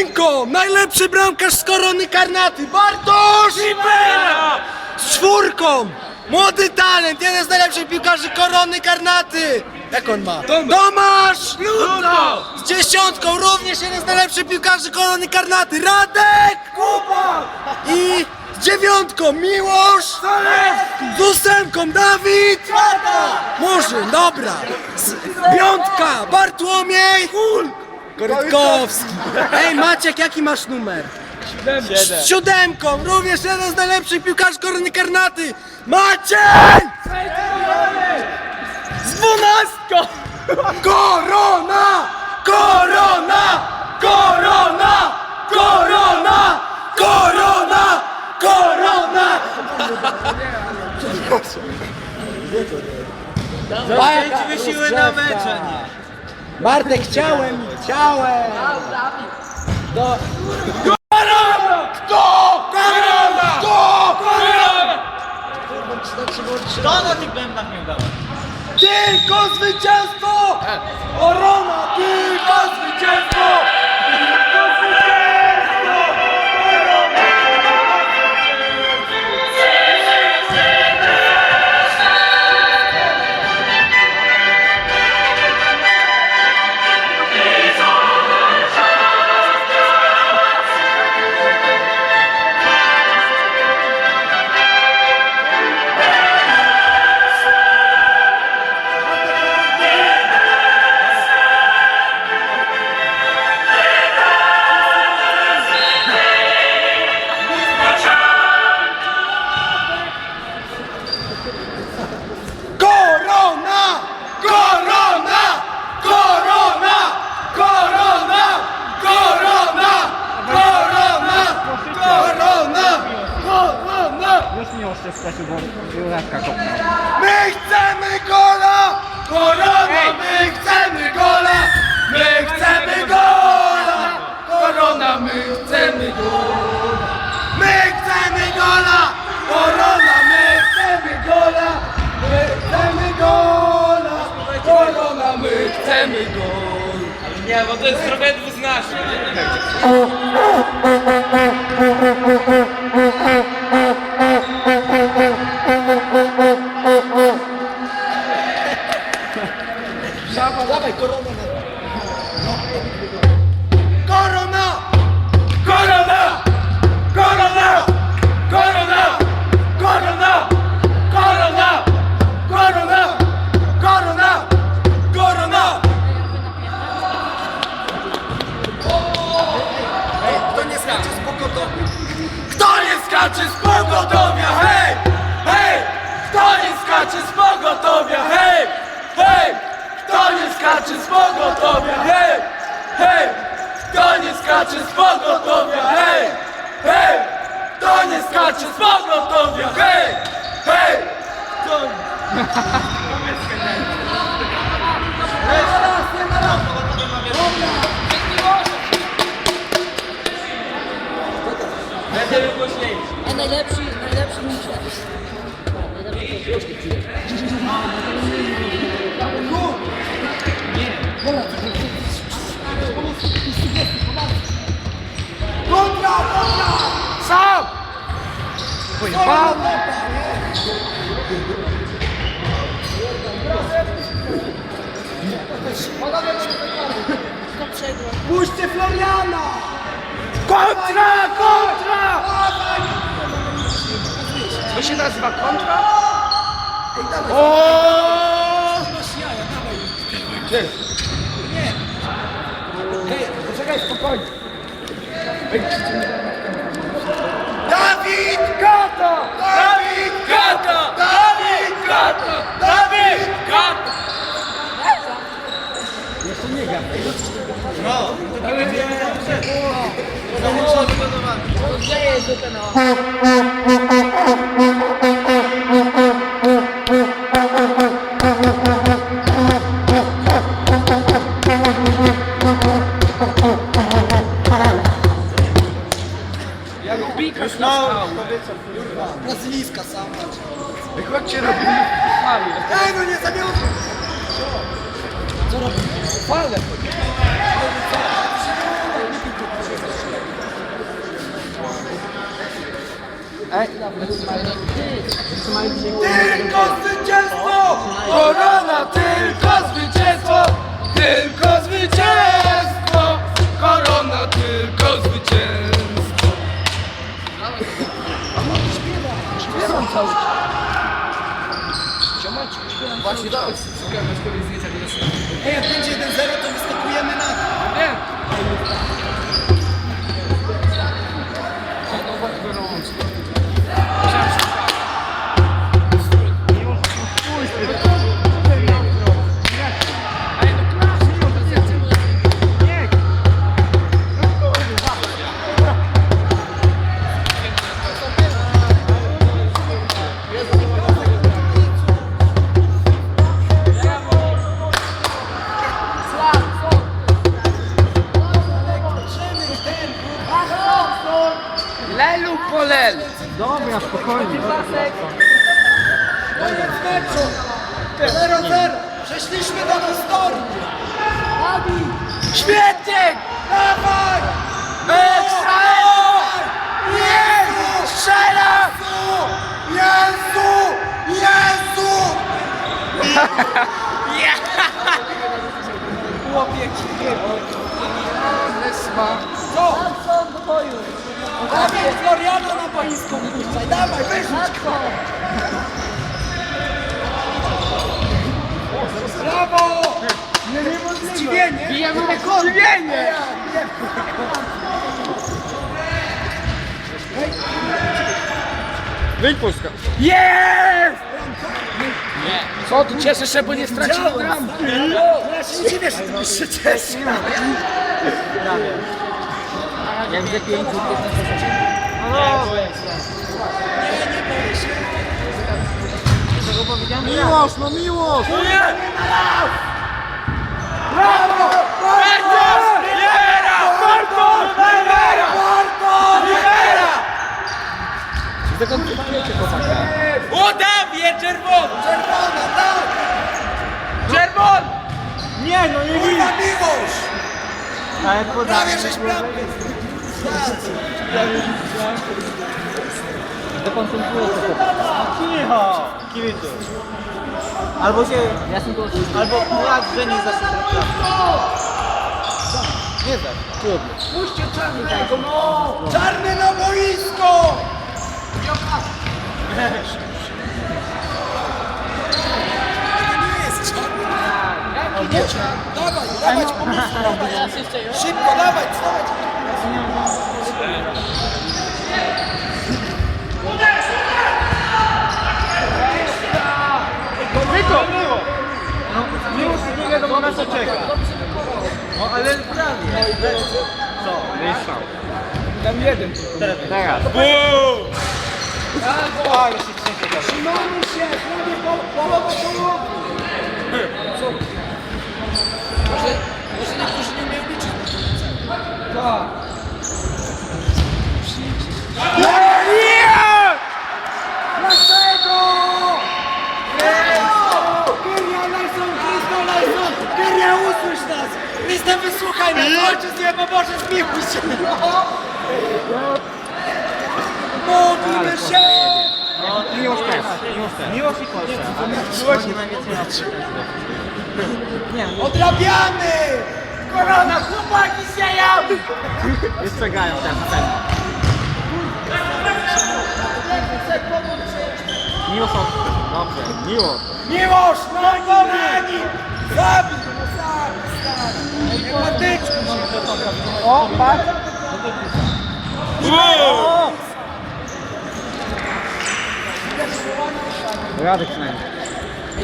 Jedynką! Najlepszy bramkarz z korony karnaty! Bartosz! Z czwórką! Młody talent, jeden z najlepszych piłkarzy korony karnaty! Jak on ma? Tomasz! Luto! Z dziesiątką również jeden z najlepszych piłkarzy korony karnaty! Radek! Kuba! I z dziewiątką Miłosz! Z ósemką Dawid! Murzyn, dobra! Z, piątka Bartłomiej! Korytkowski! Ej Maciek, jaki masz numer? Z siódemką, również jeden z najlepszych piłkarzy korony karnaty! Maciej! Z dwunastką! Korona! Korona! Korona! Korona! Korona! Korona! Kręćmy siły na mecze. Bartek, chciałem, chciałem! Do... Korona! Kto? Korona! Kto? Korona! Kto na tych bębnach miał dawać? Tylko zwycięstwo! Korona! Tylko zwycięstwo! Kopnął. My chcemy gola! Korona! My chcemy gola! My chcemy gola! Korona! My chcemy gola! My chcemy gola! Korona! My chcemy gola! My chcemy gola! Korona! My chcemy gola! Nie, bo to jest trochę dwuznaczne. 啊，拉白狗了。Skacze z pogotowia? Hej! Hej! Kto nie skacze z pogotowia? Hej! Hej! Kto nie skacze z pogotowia? Hej! Hej! Kto... Będziemy głośniejsi. A najlepszy, najlepszy muszę. Kontra! Kontra! Sam! Przegrał? Puśćcie Floriana! Kontra! Kontra! To się nazywa kontra? O! Gdzie? Czekaj, spokojnie. Dawid Kata! Dawid Kata! Dawid Kata! Dawid Kata! Jeszcze nie gra. No, to będzie... No, to będzie... No, to będzie... Wbikasz na skałę. Brazylijska sama. Wychodźcie. Ej, no nie! Co tylko zwycięstwo! Korona, tylko zwycięstwo! Tylko zwycięstwo! Korona, tylko zwycięstwo! Ej, jak będzie 1-0, to wyskakujemy na to. Chłopie, Co? Samson do boju. Dawaj Floriana na boisku wpuszczaj! Dawaj, wyrzuć! Matko. Brawo! Zdziwienie! Bijemy rekord! Zdziwienie! Wypuść go. Jest! Co tu cieszysz się, bo nie straciłem bramki? Ja się nie dziwię, że ty się cieszy. Jak ze pięciu, Miłość, no miłość! Zakontrolujecie chłopaka. Udawie czerwony! Czerwona, tak! Czerwony! Nie, no nie Kurwa miłość! Ale podanie. Prawie żeś chłopaka. Cicho! Kibicu. Albo się... Ja jestem tu Albo płacz, że nie zacznie Nie za. Trudno. Puśćcie czarny tego, no! Czarny na boisko! To nie jest czarny. Nie, Dawaj, dawaj. Teraz jeszcze już. Szybko, dawać, dawać. Już nie wiadomo na co czeka. No ale prawie. Co? Wyszał. Tam jeden. Teraz. Teraz. A, jeszcze trzecie. Trzymamy się, prawie po- połowa połowy. Co? Może, może niektórzy nie umieją liczyć. Tak. Nas! Krysto, wysłuchaj nas! Ojciec niebo Boże, zmiłuj się! Modlimy się! Miłość też. Miłość też. Miłość i Polska. Miłość Nie, no Odrabiamy! Korona, chłopaki sieją! już przegrają ten ten. Miłość od... Dobrze, miłość. Miłość, no kolani! Zabij! No zabij, stary! Nie patyczmy się! O, patrz. Radek przynajmniej.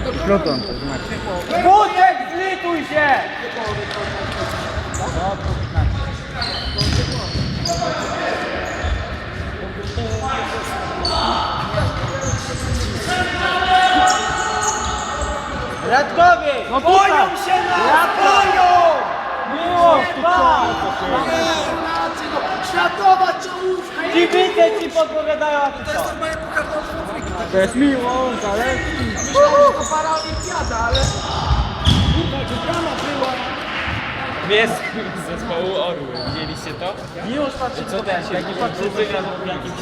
Pluton, to znaczy. Butek, zlituj się! Radkowie! No Boją się nas! Boją! Miłość, Światowa czołówka! Kibice ci podpowiadają, To jest normalnie Afryki. Tak To jest miłość, ale... myślałem, że to ale... Czy brama była? Jest z zespołu Orły. Widzieliście to? Miłosz patrzy co ten się taki patrzy wygrał w jakimś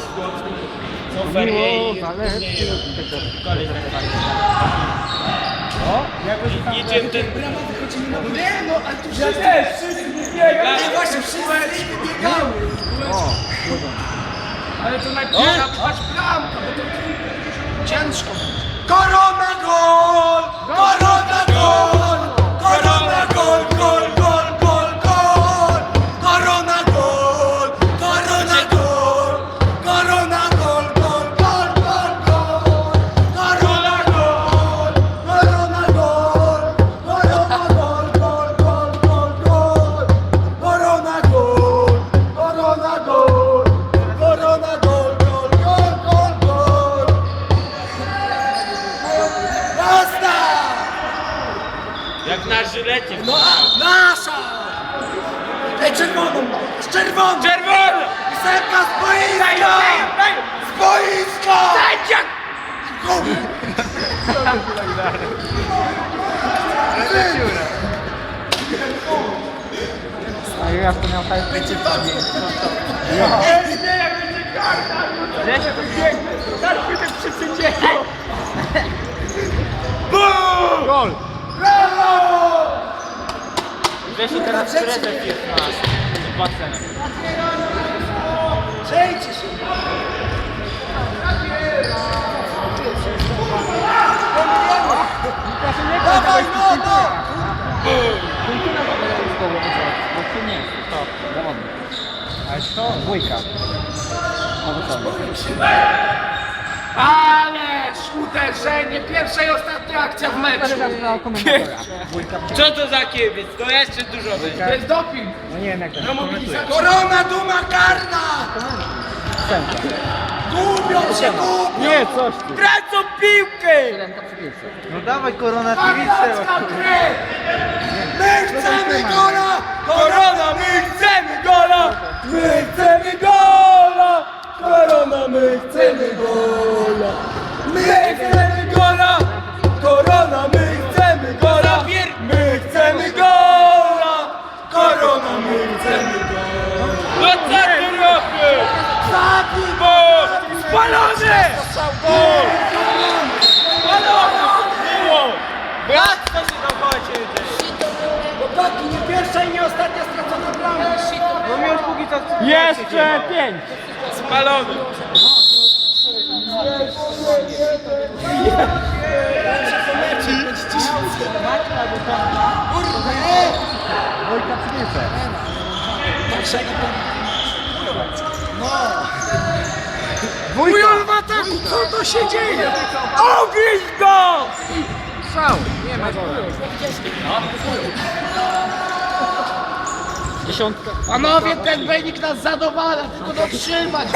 co ferie i później kolej tak fajnie. O, jakoś niczym ten... Nie no, ale tu się też! Biega. Właśnie wszyscy biegały. Ale to najpierw patrz bramka, bo to ciężko. Korona gol! Korona Grzesiu teraz prezes jest na basenem. Przejdźcie się! Dawaj, no, no! Ależ uderzenie, pierwsza i ostatnia akcja w meczu. Co to za kiebiec? To jeszcze dużo To będzie. jest doping. No nie, jak to. mobilizacja. Korona duma karna! Gubią się, gubią! Tracą piłkę! No dawaj korona gry! My chcemy gola! Korona, my chcemy gola! My chcemy gola! Korona, my chcemy gola! My chcemy gola! Spalony! Spalony! Było! Brat, co się do dzieje? Chłopaki, nie pierwsza i nie ostatnia stracona bramka! No mi już póki co... Jeszcze pięć! Spalony! Wujon w ataku, co to się dzieje? Ogryź go! Strzał, nie ma. Dziesiątka. Panowie, ten wynik nas zadowala, tylko dotrzymać.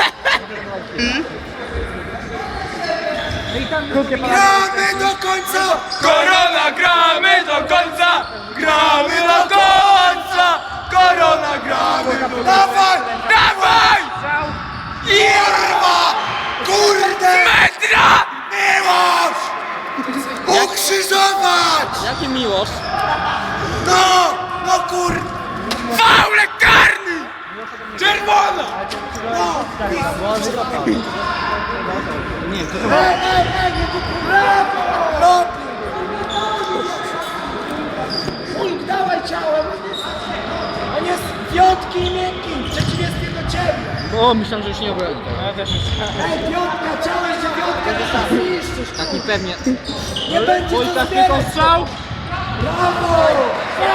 Gramy do końca! Korona, gramy do końca! Gramy do końca! Korona, gramy do Dawaj! Dawaj! Kurwa! Kurde! Metra! Miłość! Ukrzyżować! Jaki miłość? No! No kurde! Faule karny! Czerwona! Nie, to Ej, ej, ej, nie tu brawo! Robi! Ulk, dawaj ciałem. On jest piątki i miękki! O, myślałem, że już nie obroni. Ja też Ej, piątka! Ciałem się piątka! to Zniszczysz! Taki pewnie. Nie będzie co zbierać! strzał! Brawo!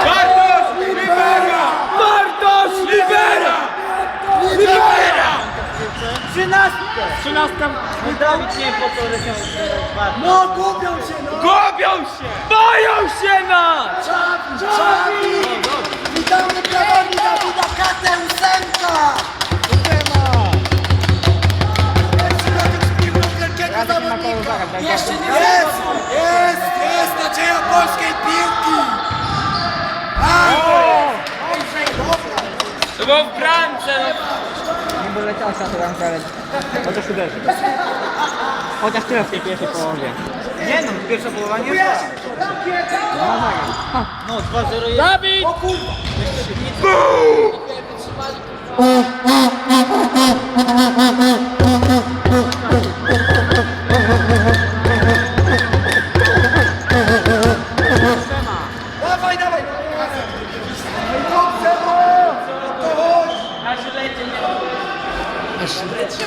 Bartosz Libera! Bartosz Libera! Libera! Trzynastkę! Trzynastka. Dawid nie po to leciał. No gubią się no! Gubią się! Boją się nas! Czapi! Czapi! Witamy brawami Dawida Katę ósemka! Wielkiego zawodnika! Jeszcze nie Jest! Jest! Jest nadzieja polskiej piłki! To było w bramce! no. Nie było leciała na to ramkę, ale... Chociaż uderzy. Chociaż tyle w tej pierwszej połowie. Nie no, pierwsza połowa nie jest No, 2-0 jest. Dawid! Dawaj, Edge.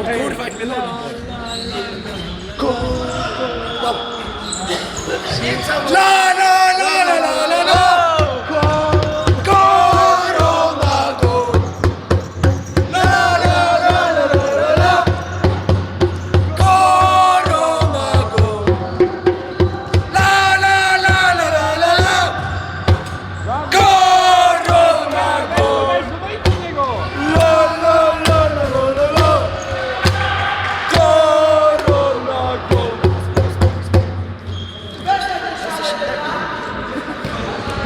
Och kurwa, jak Wow. La, la, la, la.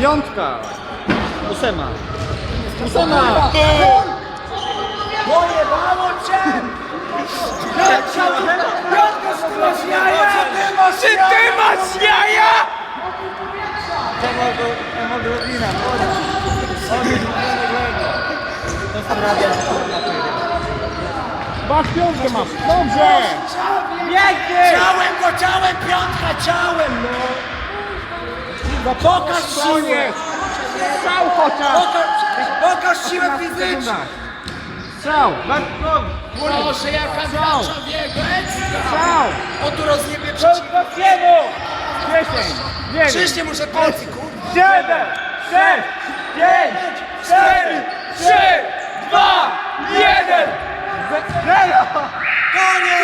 Piątka. Ósema. Ósema! Pojebało cię! Piątka, piątka, ty masz jaja? Czy ty masz jaja? Hemoglobina. To sprawia, Masz piątkę masz! Dobrze! Ciałem go, ciałem, piątka, ciałem, no! No pokaż siłę! Strzał chociaż! Pokaż, siłę fizyczną! Strzał! Proszę, jaka gracza biega! Strzał! O tu rozjebie przeciw... Dziesięć! Krzyżnie muszę plecy, kurwa! Siedem! Sześć! Pięć! Cztery! Trzy! Dwa! Jeden! Zero! Koniec!